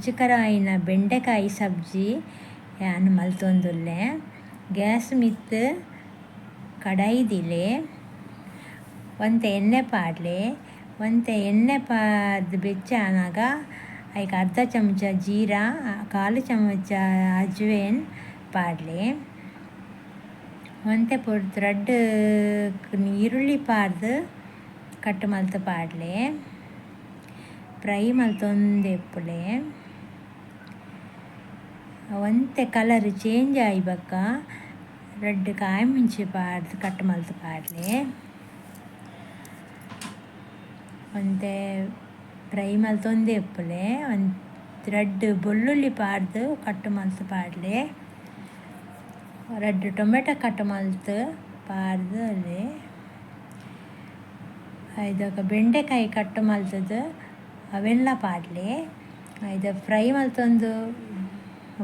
ರುಚಿಕರವಾಯಿನ ಬೆಂಡೆಕಾಯಿ ಸಬ್ಜಿ ಯಾನು ಮಲ್ತೊಂದುಲ್ಲೆ, ಗ್ಯಾಸ್ ಮಿತ್ತ್ ಕಡಾಯಿದಿಲೆ ಒಂತೆ ಎಣ್ಣೆ ಪಾಡ್ಲೆ, ಒಂತೆ ಎಣ್ಣೆ ಪಾರ್ದ್ ಬೆಚ್ಚಾನಾಗ ಐಕ್ ಅರ್ಧ ಚಮಚ ಜೀರಾ, ಕಾಲು ಚಮಚ ಅಜ್ವೇನ್ ಪಾಡ್ಲೆ. ಒಂತೆ ಪುರ್ತ್ ರಡ್ಡ್ ಈರುಳ್ಳಿ ಪಾರ್ದ್ ಕಟ್ ಮಲ್ತು ಪಾಡ್ಲೆ. ಫ್ರೈ ಮಲ್ತೊಂದೆಪ್ಪುಲೆ. ಒಂತೆ ಕಲರ್ ಚೇಂಜ್ ಆಯಿ ಬಕ್ಕ ರಡ್ಡ್ ಕಾಯಿ ಮಿಂಚಿ ಪಾಡ್ದ್ ಕಟ್ ಮಲ್ತ್ ಪಾಡ್ಲೆ. ಒಂತೆ ಫ್ರೈ ಮಲ್ತೊಂದೆಪ್ಪುಲೆ ಒಂದು ರಡ್ಡ್ ಬೆಳ್ಳುಳ್ಳಿ ಪಾಡ್ದು ಕಟ್ ಮಲ್ತ್ ಪಾಡ್ಲೆ. ರಡ್ಡ್ ಟೊಮೆಟೊ ಕಟ್ ಮಲ್ತ್ ಅಲ್ಲಿ. ಇದಕ್ಕ ಬೆಂಡೆಕಾಯಿ ಕಟ್ ಮಲ್ತದ ಅವೆಲ್ಲ ಪಾಡ್ಲೆ. ಐದ ಫ್ರೈ ಮಲ್ತೊಂದು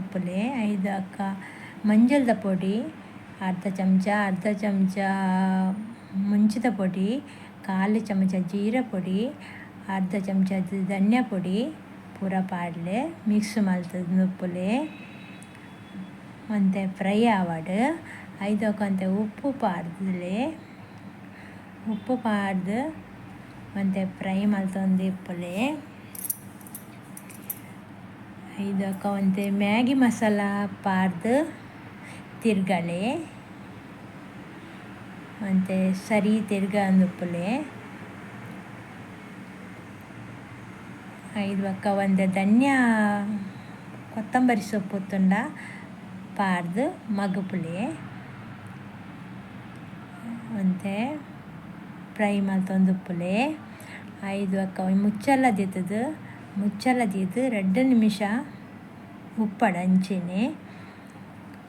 ಉಪ್ಪುಲೆ ಅಕ್ಕ, ಮಂಜಲ್ದ ಪೊಡಿ, ಅರ್ಧ ಚಮಚ ಅರ್ಧ ಚಮಚ ಮುಂಚಿದ ಪೊಡಿ, ಕಾಲು ಚಮಚ ಜೀರ ಪೊಡಿ, ಅರ್ಧ ಚಮಚ ಧನ್ಯ ಪೊಡಿ, ಪೂರ ಪಾಡ್ಲೆ ಮಿಕ್ಸ್ ಮಲ್ತುದು ಉಪ್ಪುಲೆ ಮತ್ತೆ ಫ್ರೈ ಆವಡ್ ಐದಕ್ಕೊಂತೆ ಉಪ್ಪು ಪಾಡ್ದಲೆ, ಉಪ್ಪು ಪಾಡ್ದು ಮತ್ತೆ ಫ್ರೈ ಮಲ್ತೊಂದಿಪ್ಪುಲೆ ಐದಕ್ಕ ಒಂತೆ ಮ್ಯಾಗಿ ಮಸಾಲ ಪಾರ್ದ್ ತಿರ್ಗಲೆ. ಒಂತೆ ಸರಿ ತಿರ್ಗಂದುಪ್ಪುಲೆ ಐದು ಅಕ್ಕ ಒಂದು ಧನ್ಯ ಕೊತ್ತಂಬರಿ ಸೊಪ್ಪು ತುಂಡ ಪಾರ್ದು ಮಗ್ಗುಪುಲೆ ಒಂತೆ ಫ್ರೈ ಮಲ್ತೊಂದುಪ್ಪುಲೆ ಐದು ಅಕ್ಕ ಮುಚ್ಚಲ ದೀತುದು ಮುಚ್ಚಲ ದೀದ್ ರಡ್ಡ್ ನಿಮಿಷ ಉಪ್ಪಡ ಅಂಚೆನೆ